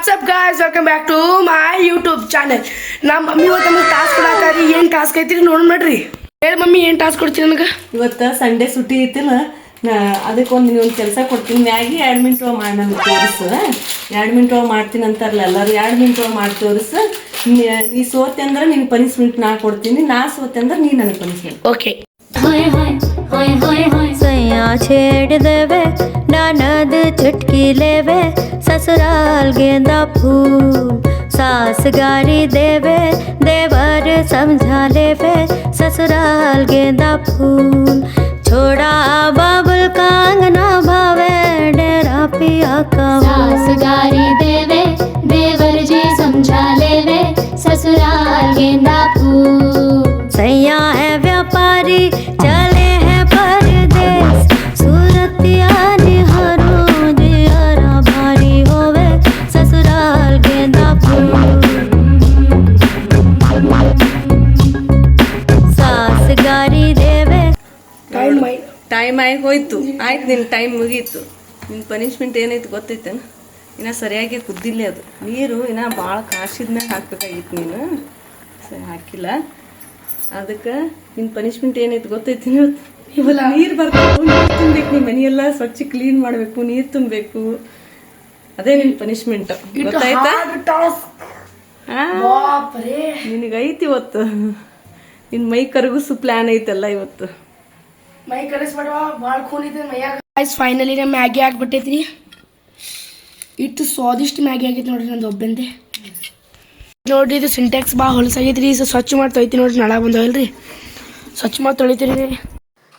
What's up guys welcome back to my YouTube channel ನಮ್ಮ mummy ಇವತ್ತು ನಮಗೆ task ಕೊಡಾಕಿ ಏನು ಟಾಸ್ಕ್ ಐತ್ರಿ ನೋಡಿ ಮಾಡ್ರಿ ಹೇಳಿ ಮಮ್ಮಿ ಏನು ಟಾಸ್ಕ್ ಕೊಡ್ತೀನಿ ನನಗೆ? ಇವತ್ತು ಸಂಡೇ ಸುಟ್ಟಿ ಐತಿಲ್ಲ. ನಾ ಅದಕ್ಕೊಂದು ನೀವು ಒಂದು ಕೆಲಸ ಕೊಡ್ತೀನಿ. ಮ್ಯಾಗಿ ಎರಡು ಮಿನಿಟ್ ಮಾಡಿ ನನಗೆ ತೋರಿಸ್ತದ ಎರಡು ಮಿನಿಟ್ ಮಾಡ್ತೀನಿ ಅಂತಾರಲ್ಲ ಎಲ್ಲರೂ ಎರಡು ಮಿನಿಟ್ ಮಾಡಿ ತೋರಿಸ. ನೀ ಸೋತೆ ಅಂದ್ರೆ ನಿನ್ನ ಪನಿಷ್ಮೆಂಟ್ ನಾ ಕೊಡ್ತೀನಿ. ನಾ ಸೋತೆ ಅಂದ್ರೆ ನೀ ನನಗೆ ಪನಿಷ್ಮೆಂಟ್ ಓಕೆ ಹೊಯ್ ಹೊಯ್ ಹೊಯ್ ಹೊಯ್ ननद चुटकी लेवे ससुराल गेंदा फूल। सास गारी देवे देवर समझा लेवे ससुराल गेंदा फूल। छोड़ा बाबुल कांगना भावे डेरा पिया का सास गारी देवे देवर जी समझा लेवे ससुराल गेंदा फूल ಟೈಮ್ ಆಗಿ ಹೋಯ್ತು. ಆಯ್ತು ನಿನ್ನ ಟೈಮ್ ಮುಗೀತು. ನಿನ್ನ ಪನಿಷ್ಮೆಂಟ್ ಏನೈತೆ ಗೊತ್ತೈತೇನು? ಇನ್ನು ಸರಿಯಾಗಿ ಕುದ್ದಿಲ್ಲ ಅದು. ನೀರು ಇನ್ನು ಭಾಳ ಕಾಸಿದ್ಮೇಲೆ ಹಾಕ್ಬೇಕಾಗಿತ್ತು ನೀನು. ಸರಿ ಹಾಕಿಲ್ಲ. ಅದಕ್ಕೆ ನಿನ್ನ ಪನಿಷ್ಮೆಂಟ್ ಏನೈತೆ ಗೊತ್ತೈತಿ ಇವತ್ತು ನೀರು ಬರ್ಬೇಕು ನೀರು ತುಂಬಬೇಕು ನಿಮ್ಮ ಮನೆಯೆಲ್ಲ ಸ್ವಚ್ಛ ಕ್ಲೀನ್ ಮಾಡಬೇಕು ನೀರು ತುಂಬಬೇಕು. ಅದೇ ನಿನ್ನ ಪನಿಷ್ಮೆಂಟ್ ಗೊತ್ತಾಯ್ತಾ? ನಿನಗೈತಿ ಇವತ್ತು. ನಿನ್ನ ಮೈ ಕರಗಿಸು ಪ್ಲ್ಯಾನ್ ಐತಲ್ಲ ಇವತ್ತು. ಮೈ ಕರೆಸ್ಬೇಡವ ಭಾಳ ಖೂನ್ ಐತೆ ಮೈಯಾಗ ಫೈನಲಿ ನಮ್ಮ ಮ್ಯಾಗಿ ಆಗ್ಬಿಟ್ಟೈತ್ರಿ. ಇಟ್ಟು ಸ್ವಾದಿಷ್ಟ ಮ್ಯಾಗಿ ಆಗೈತೆ ನೋಡ್ರಿ ನಂದು ಒಬ್ಬಂದೆ. ನೋಡ್ರಿ, ಇದು ಸಿಂಟ್ಯಾಕ್ಸ್ ಭಾಳ ಹೊಲಸಾಗೈತ್ರಿ, ಇದು ಸ್ವಚ್ಛ ಮಾಡಿ ತೊಯ್ತಿ ನೋಡ್ರಿ, ನಳ ಬಂದವಲ್ರಿ ಸ್ವಚ್ಛ ಮಾಡಿ ತೊಳಿತೀರಿ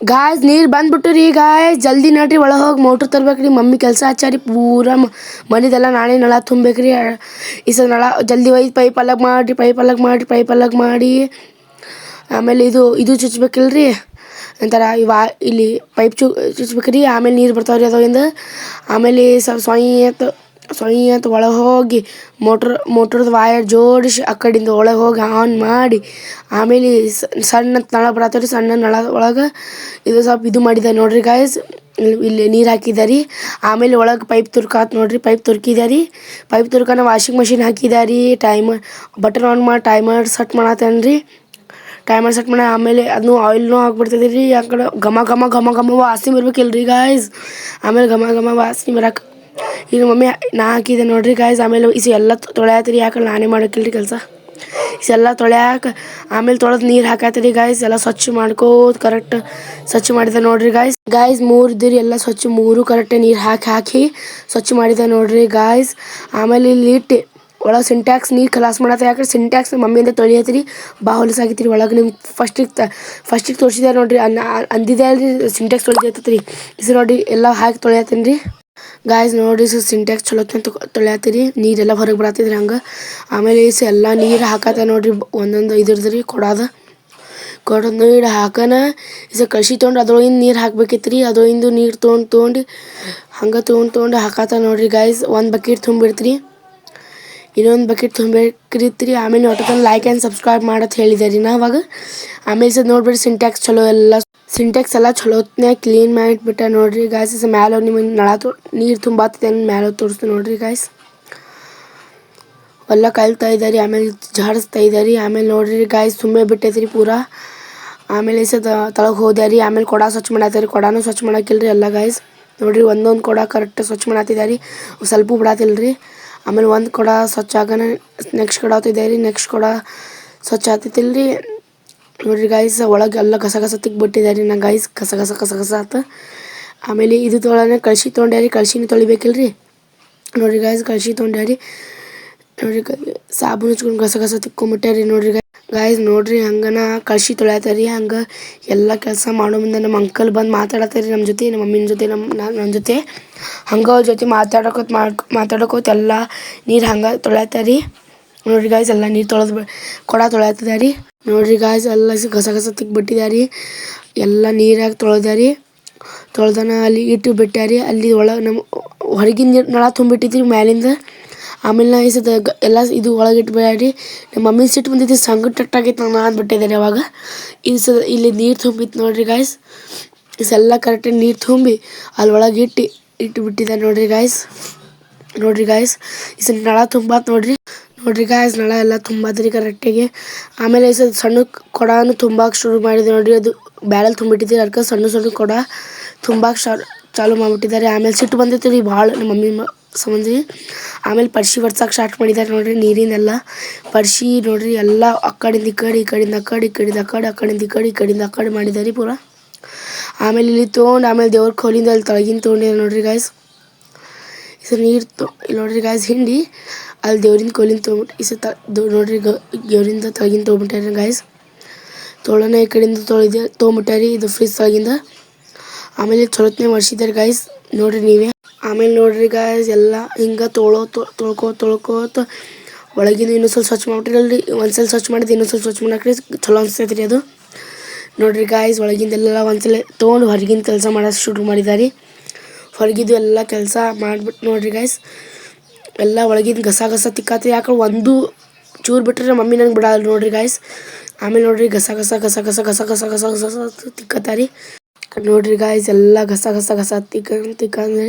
ಗಾಯ್ಸ್ ನೀರು ಬಂದ್ಬಿಟ್ಟು ರೀ ಗಾಯ್ಸ್ ಜಲ್ದಿ ನಡ್ರಿ, ಒಳಗೆ ಹೋಗಿ ಮೋಟ್ರ್ ರೀ ಮಮ್ಮಿ ಕೆಲಸ ಹಚ್ಚಾರಿ, ಪೂರ ಮನೆದೆಲ್ಲ ನಾಳೆ ನಳ ತುಂಬೇಕ್ರಿ ಈ ಸಲ ನಳ ಜಲ್ದಿ ಒಯ್ದು ಪೈಪ್ ಅಲಗ್ ಮಾಡಿರಿ ಪೈಪ್ ಅಲಗ್ ಮಾಡಿರಿ ಪೈಪ್ ಅಲಗ್ ಮಾಡಿ. ಆಮೇಲೆ ಇದು ಇದು ಚುಚ್ಬೇಕಿಲ್ರಿ. ಒಂಥರ ಇವ ಇಲ್ಲಿ ಪೈಪ್ ಚು ಚುಚ್ಬೇಕ್ರಿ, ಆಮೇಲೆ ನೀರು ರೀ ಅದರಿಂದ ಆಮೇಲೆ ಸ್ವಲ್ಪ ಸೊಯ್ ಅಂತ ಒಳಗೆ ಹೋಗಿ ಮೋಟ್ರ್ ಮೋಟ್ರದ್ದು ವಾಯರ್ ಜೋಡಿಸಿ ಆ ಕಡೆಯಿಂದ ಒಳಗೆ ಹೋಗಿ ಆನ್ ಮಾಡಿ, ಆಮೇಲೆ ಸಣ್ಣ ನಳ ಬರತ್ತವ್ರಿ, ಸಣ್ಣ ನಳ ಒಳಗೆ. ಇದು ಸ್ವಲ್ಪ ಇದು ಮಾಡಿದೆ ನೋಡ್ರಿ ಗಾಯ್ಸ್ ಇಲ್ಲಿ ನೀರು ಹಾಕಿದಾರಿ. ಆಮೇಲೆ ಒಳಗೆ ಪೈಪ್ ತುರ್ಕಾತ್ ನೋಡ್ರಿ ಪೈಪ್ ತುರ್ಕಿದಾರಿ. ಪೈಪ್ ತುರ್ಕನ ವಾಷಿಂಗ್ ಮಷಿನ್ ಹಾಕಿದಾರಿ. ಟೈಮರ್ ಬಟನ್ ಆನ್ ಮಾಡಿ ಟೈಮರ್ ಸೆಟ್ ಮಾಡತ್ತೇನ್ರಿ. ಟೈಮರ್ ಸೆಟ್ ಮಾಡಿ, ಆಮೇಲೆ ಅದನ್ನು ಆಯಿಲ್ನು ಹಾಕ್ಬಿಡ್ತದೆ ರೀ, ಆ ಕಡೆ ಘಮ ಘಮ ಘಮ ಘಮ ವಾಸನೆ ಬರ್ಬೇಕಿಲ್ರಿ ಗಾಯ್ಸ್ ಆಮೇಲೆ ಘಮ ಘಮ ವಾಸನೆ ಬರಕ್ಕೆ ಈಗ ಮಮ್ಮಿ, ನಾ ಹಾಕಿದೆ ನೋಡ್ರಿ ಗಾಯ್ಸ್ ಆಮೇಲೆ ಇಸು ಎಲ್ಲ ತೊಳೆಯತ್ರಿ ಯಾಕಂದ್ರೆ ನಾನೇ ಮಾಡೋಕ್ಕಿಲ್ರಿ ಕೆಲಸ. ಇಸೆಲ್ಲ ತೊಳ್ಯಾಕ, ಆಮೇಲೆ ತೊಳೆದು ನೀರು ಹಾಕತ್ರಿ ಗಾಯ್ಸ್ ಎಲ್ಲ ಸ್ವಚ್ಛ ಮಾಡ್ಕೋತ ಕರೆಕ್ಟ್ ಸ್ವಚ್ಛ ಮಾಡಿದೆ ನೋಡ್ರಿ ಗಾಯ್ಸ್ ಗಾಯ್ಸ್ ಮೂರು ಇದ್ದೀರಿ ಎಲ್ಲ ಸ್ವಚ್ಛ, ಮೂರು ಕರೆಕ್ಟ್ ನೀರು ಹಾಕಿ ಹಾಕಿ ಸ್ವಚ್ಛ ಮಾಡಿದೆ ನೋಡ್ರಿ ಗಾಯ್ಸ್ ಆಮೇಲೆ ಇಲ್ಲಿ ಇಟ್ಟು ಒಳಗೆ ಸಿಂಟ್ಯಾಕ್ಸ್ ನೀರು ಕ್ಲಾಸ್ ಮಾಡತ್ತೆ ಯಾಕಂದ್ರೆ ಸಿಂಟ್ಯಾಕ್ಸ್ ಮಮ್ಮಿಯಿಂದ ತೊಳಿಯತ್ರಿ ಬಾ ಹೊಲಸಾಗಿತ್ರಿ ಒಳಗೆ ನಿಮ್ಗೆ ಫಸ್ಟಿಗೆ ತ ಫಸ್ಟಿಗೆ ತೋರಿಸಿದೆ ನೋಡ್ರಿ. ಅನ್ನ ಅಂದಿದೆ ಅಲ್ರಿ ಸಿಂಟ್ಯಾಕ್ಸ್ ತೊಳಿದೈತತ್ರಿ ಇಸ್ ನೋಡಿ ಎಲ್ಲ ಹಾಕಿ ತೊಳಿಯತ್ತೀನಿ ರೀ ಗಾಯ್ಸ್ ನೋಡಿರಿ ಸೊ ಸಿಂಟ್ಯಾಕ್ಸ್ ಚಲೋ ತೊಳಿಯತ್ತೀರಿ ನೀರೆಲ್ಲ ಹೊರಗೆ ಬರತ್ತಿದ್ರಿ ಹಂಗೆ. ಆಮೇಲೆ ಇಸ್ ಎಲ್ಲ ನೀರು ಹಾಕತ್ತ ನೋಡ್ರಿ. ಒಂದೊಂದು ಇದ್ರದ್ರಿ ಕೊಡೋದ. ಕೊಡೋದು ನೀರು ಹಾಕನ. ಇಸ ಕಳಿಸಿ ತೊಗೊಂಡು ಅದ್ರೊಳಗಿಂದ ನೀರು ಹಾಕ್ಬೇಕಿತ್ತು ರೀ ಅದ್ರೊಳಗಿಂದು ನೀರು ತೊಗೊಂಡು ತೊಗೊಂಡು ಹಂಗೆ ತೊಗೊಂಡು ತೊಗೊಂಡು ಹಾಕತ್ತ ನೋಡ್ರಿ ಗಾಯ್ಸ್ ಒಂದು ಬಕೆಟ್ ತುಂಬಿಡ್ತ್ರಿ. ಇನ್ನೊಂದು ಬಕೆಟ್ ತುಂಬೇಕ್ರಿತ್ರಿ ಆಮೇಲೆ ಒಟ್ಟಲ್ಲಿ ಲೈಕ್ ಆ್ಯಂಡ್ ಸಬ್ಸ್ಕ್ರೈಬ್ ಮಾಡತ್ ಹೇಳಿದೆ ನಾವಾಗ ಆಮೇಲೆ ಸದ್ ನೋಡ್ಬಿಡಿ ಸಿಂಟ್ಯಾಕ್ಸ್ ಚಲೋ ಎಲ್ಲ. ಸಿಂಟ್ಯಾಕ್ಸ್ ಎಲ್ಲ ಚಲೋತ್ನ್ಯಾಗ ಕ್ಲೀನ್ ಮಾಡಿಬಿಟ್ಟ ನೋಡ್ರಿ ಗಾಯ್ಸ್ ಸ ಮ್ಯಾಲ ನಿಮಗೆ ನಳ ತೋ, ನೀರು ತುಂಬಾತಿದೆ ಮ್ಯಾಲ ತೋರಿಸ್ತು ನೋಡ್ರಿ ಗಾಯ್ಸ್ ಎಲ್ಲ ಕಲ್ತಾ ಇದ್ದಾರೆ ಆಮೇಲೆ ಜಾಡಿಸ್ತಾ ಇದ್ದಾರೆ ಆಮೇಲೆ ನೋಡ್ರಿ ಗಾಯ್ಸ್ ತುಂಬೆ ಬಿಟ್ಟೈತ್ರಿ ಪೂರಾ. ಆಮೇಲೆ ಸದ ತಳಗೆ ಹೋದ್ಯಾರಿ ಆಮೇಲೆ ಕೊಡ ಸ್ವಚ್ಛ ಮಾಡತ್ತಾರೆ ಕೊಡನೂ ಸ್ವಚ್ಛ ಮಾಡಕ್ಕಿಲ್ರಿ ಎಲ್ಲ ಗಾಯ್ಸ್ ನೋಡ್ರಿ ಒಂದೊಂದು ಕೊಡ ಕರೆಕ್ಟ್ ಸ್ವಚ್ಛ ಮಾಡತ್ತಿದ್ದಾರೆ ಸ್ವಲ್ಪ ಬಿಡತ್ತಿಲ್ರಿ ಆಮೇಲೆ ಒಂದು ಕೊಡ ಸ್ವಚ್ಛ ಆಗನ ನೆಕ್ಸ್ಟ್ ಕೊಡ ಆತಿದ್ದಾರೆ ನೆಕ್ಸ್ಟ್ ಕೊಡ ಸ್ವಚ್ಛ ಆಗ್ತೈತಿಲ್ರಿ ನೋಡ್ರಿ ಗಾಯ್ಸ್ ಒಳಗೆ ಎಲ್ಲ ಕಸ ಕಸ ರೀ. ನಾ ಗಾಯ್ಸ್ ಕಸ ಕಸ ಕಸ ಕಸ ಆತ. ಆಮೇಲೆ ಇದು ತೊಗೊಳನೆ ಕಳ್ಸಿ ತೊಗೊಂಡ್ಯಾರಿ ಕಳ್ಸಿನ ತೊಳಿಬೇಕಿಲ್ರಿ. ನೋಡ್ರಿ ಗಾಯ್ಸ್ ಕಳ್ಸಿ ತೊಗೊಂಡ್ಯಾರಿ ನೋಡ್ರಿ ಸಾಬೂನ್ ಹಚ್ಕೊಂಡು ಕಸ ಕಸ ತಿಕ್ಕೊಂಬಿಟ್ಟಾರಿ ನೋಡ್ರಿ ಗಾಯ್ಸ್ ನೋಡ್ರಿ ಹಂಗನ ಕಳ್ಸಿ ತೊಳ್ಯಾತಾರಿ, ಹಂಗೆ ಎಲ್ಲ ಕೆಲಸ ಮಾಡೋ ಮುಂದೆ ನಮ್ಮ ಅಂಕಲ್ ಬಂದು ಮಾತಾಡತ್ತಾರಿ ನಮ್ಮ ಜೊತೆ ನಮ್ಮ ಮಮ್ಮಿನ ಜೊತೆ ನಮ್ಮ ನನ್ನ ಜೊತೆ. ಹಂಗೆ ಅವ್ರ ಜೊತೆ ಮಾತಾಡಕೋತ ಮಾಡ್ಕೊ ಮಾತಾಡಕೋತ ಎಲ್ಲ ನೀರು ಹಂಗೆ ತೊಳ್ಯಾತಾರಿ. ನೋಡ್ರಿ ಗಾಯ್ಸ್ ಎಲ್ಲ ನೀರು ತೊಳೆದು ಕೊಡ ತೊಳ್ಯಾತದಾರಿ. ನೋಡ್ರಿ ಗಾಯ್ಸ್ ಎಲ್ಲ ಗಸ ಕಸ ಕಸ ತಿಕ್ಬಿಟ್ಟಿದಾರಿ ಎಲ್ಲ ನೀರಾಗಿ ತೊಳೆದಾರಿ. ತೊಳೆದನ ಅಲ್ಲಿ ಇಟ್ಟು ಬಿಟ್ಟಾರಿ ಅಲ್ಲಿ ಒಳಗೆ ನಮ್ಮ ಹೊರಗಿನ ನೀರು ನಳ ತುಂಬಿಟ್ಟಿದ್ರಿ ಮ್ಯಾಲಿಂದ. ಆಮೇಲೆ ನಾ ಇಸದ ಎಲ್ಲ ಇದು ಒಳಗೆ ಇಟ್ಬೇಡಿ ನಮ್ಮ ಮಮ್ಮಿ ಸಿಟ್ಟು ಬಂದಿದ್ದು ಸಂಗಟ ಟಟ್ಟಾಗಿತ್ತು ನಾನು ಅಂದ್ಬಿಟ್ಟಿದ್ದಾರೆ ಅವಾಗ. ಈ ಸ ಇಲ್ಲಿ ನೀರು ತುಂಬಿತ್ತು ನೋಡ್ರಿ ಗಾಯ್ಸ್ ಇಸೆಲ್ಲ ಕರೆಕ್ಟಾಗಿ ನೀರು ತುಂಬಿ ಅಲ್ಲಿ ಒಳಗೆ ಇಟ್ಟು ಇಟ್ಟು ಬಿಟ್ಟಿದ್ದಾರೆ ನೋಡ್ರಿ ಗಾಯ್ಸ್ ನೋಡ್ರಿ ಗಾಯ್ಸ್ ಈ ನಳ ತುಂಬಾತ್ ನೋಡ್ರಿ. ನೋಡ್ರಿ ಗಾಯ್ಸ್ ನಳ ಎಲ್ಲ ತುಂಬಾದ್ರಿ ಕರೆಕ್ಟಾಗಿ ಆಮೇಲೆ ಈ ಸಲ ಸಣ್ಣ ಕೊಡನು ತುಂಬಾಕ್ ಶುರು ಮಾಡಿದೆ ನೋಡ್ರಿ. ಅದು ಬ್ಯಾರಲ್ ತುಂಬಿಟ್ಟಿದ್ದೀರಿ ಅದಕ್ಕೆ ಸಣ್ಣ ಸಣ್ಣ ಕೊಡ ತುಂಬಾಕ್ ಶಾ- ಚಾಲು ಮಾಡಿಬಿಟ್ಟಿದ್ದಾರೆ. ಆಮೇಲೆ ಸಿಟ್ಟು ಬಂದಿತ್ತು ರೀ, ಭಾಳ ನಮ್ಮ ಮಮ್ಮಿ ಸಂಬಂಧಿ. ಆಮೇಲೆ ಪರ್ಶಿ ಒರ್ಸಕ್ಕೆ ಸ್ಟಾರ್ಟ್ ಮಾಡಿದ್ದಾರೆ ನೋಡ್ರಿ, ನೀರಿನೆಲ್ಲ ಪರ್ಶಿ ನೋಡ್ರಿ ಎಲ್ಲ ಆ ಕಡೆಯಿಂದ ಈ ಕಡೆ, ಈ ಕಡೆಯಿಂದ ಆ ಕಡೆ, ಈ ಕಡೆಯಿಂದ ಆ ಕಡೆ ಆ ಕಡೆಯಿಂದ ಈ ಕಡೆ, ಈ ಕಡೆಯಿಂದ ಆ ಕಡೆ ಮಾಡಿದ್ದಾರೆ ಪೂರ. ಆಮೇಲೆ ಇಲ್ಲಿ ತೊಗೊಂಡು ಆಮೇಲೆ ದೇವ್ರ ಕೋಲಿಂದ ಅಲ್ಲಿ ತೊಳಗಿಂದ ತೊಗೊಂಡಿದ್ದಾರೆ ನೋಡ್ರಿ ಗಾಯ್ಸ್ ಇದು ನೀರು ತೊ, ಇಲ್ಲಿ ನೋಡ್ರಿ ಗಾಯ್ಸ್ ಹಿಂಡಿ, ಅಲ್ಲಿ ದೇವ್ರಿಂದ ಕೋಲಿಂದ ತೊಗೊಂಬಿಟ್ಟು ಈ ತ ನೋಡ್ರಿ ಗ, ದೇವ್ರಿಂದ ತಳಗಿನ ತೊಗೊಂಬಿಟ್ಟಾರೆ ಗಾಯ್ಸ್ ತೊಳನ ಈ ಕಡೆಯಿಂದ ತೊಳೆದ ತೊಗೊಂಬಿಟ್ಟಾರಿ ಇದು ಫ್ರಿಜ್ ತೊಳಗಿಂದ. ಆಮೇಲೆ ಚೊಲೋತ್ನೆ ಮಾಡಿಸಿದ್ದಾರೆ ಗಾಯ್ಸ್ ನೋಡ್ರಿ ನೀವೇ. ಆಮೇಲೆ ನೋಡ್ರಿ ಗಾಯ್ಸ್ ಎಲ್ಲ ಹಿಂಗೆ ತೊಳೋ ತೊಳ್ಕೋ ತೊಳ್ಕೋತ ಒಳಗಿಂದ ಇನ್ನೊಂದು ಸ್ವಲ್ಪ ಸ್ವಚ್ಛ ಮಾಡ್ಬಿಟ್ಟಿರಲ್ರಿ. ಒಂದ್ಸಲ ಸ್ವಚ್ಛ ಮಾಡಿದ್ದು ಇನ್ನೊಂದು ಸ್ವಲ್ಪ ಸ್ವಚ್ಛ ಮಾಡಕ್ರಿ. ಚಲೋ ಅನಿಸ್ತೈತೆ ರೀ ಅದು. ನೋಡ್ರಿ ಗಾಯ್ಸ್ ಒಳಗಿಂದೆಲ್ಲ ಒಂದ್ಸಲ ತೊಗೊಂಡು ಹೊರಗಿನ ಕೆಲಸ ಮಾಡೋಕೆ ಶುರು ಮಾಡಿದ್ದಾರೆ ಹೊರಗಿದ್ದು ಎಲ್ಲ ಕೆಲಸ ಮಾಡಿಬಿಟ್ಟು ನೋಡ್ರಿ ಗಾಯ್ಸ್ ಎಲ್ಲ ಒಳಗಿನ ಗಸ ಗಸ ತಿಕ್ಕಾತಿ ಯಾಕೆ ಒಂದು ಚೂರು ಬಿಟ್ಟರೆ ಮಮ್ಮಿ ನಂಗೆ ಬಿಡಲ್ಲ ನೋಡ್ರಿ ಗಾಯ್ಸ್ ಆಮೇಲೆ ನೋಡ್ರಿ ಗಸ ಗಸ ಗಸ ಗಸ ಗಸ ಗಸ ಗಸ ಗಸ ತಿಕ್ಕತ್ತಾರಿ ನೋಡ್ರಿ ಗಾಯ್ಸ್ ಎಲ್ಲ ಗಸ ಗಸ ಗಸ ತಿಕ್ಕ ತಿಕ್ಕಂದ್ರೆ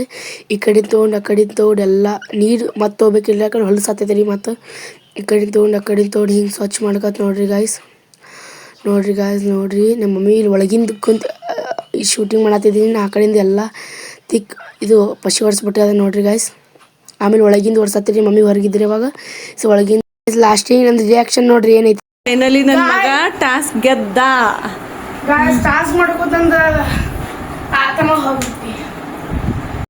ಈ ಕಡೆ ತೊಗೊಂಡು ಆ ಕಡೆ ತೊಗೊಂಡು ಎಲ್ಲ ನೀರು ಮತ್ತೆ ಹೋಗ್ಬೇಕಿಲ್ಲ ಯಾಕಂದ್ರೆ ಹೊಲಸಾತೈತೆ ರೀ ಮತ್ತು. ಈ ಕಡೆ ತೊಗೊಂಡು ಆ ಕಡೆ ತೊಗೊಂಡು ಹಿಂಗೆ ಸ್ವಚ್ಛ ಮಾಡ್ಕತ್ ನೋಡ್ರಿ ಗಾಯ್ಸ್ ನೋಡ್ರಿ ಗಾಯ್ಸ್ ನೋಡ್ರಿ ನಮ್ಮ ಮಮ್ಮಿ ಇಲ್ಲಿ ಒಳಗಿಂದ ಕುಂತ ಈ ಶೂಟಿಂಗ್ ಮಾಡತ್ತಿದ್ದೀನಿ ಆ ಕಡೆಯಿಂದ ಎಲ್ಲ ತಿಕ್ ಇದು ಪಶು ಹೊಡ್ಸ್ಬಿಟ್ಟೆ ಅದ ನೋಡ್ರಿ ಗಾಯ್ಸ್ ಆಮೇಲೆ ಒಳಗಿಂದ ಹೊಡ್ಸತ್ತಿರಿ ಮಮ್ಮಿ ಹೊರಗಿದ್ರಿ ಅವಾಗ ಸೊ ಒಳಗಿಂದ ಲಾಸ್ಟಿಗೆ ನಂದು ರಿಯಾಕ್ಷನ್ ನೋಡ್ರಿ ಏನೈತಿ. ಫೈನಲಿ ನನ್ನ ಮಗ ಟಾಸ್ಕ್ ಗೆದ್ದ. ಟಾಸ್ಕ್ ಮಾಡ್ಕೋತಂದ ಆತನ ಹೋಗ್ಬಿಟ್ಟು.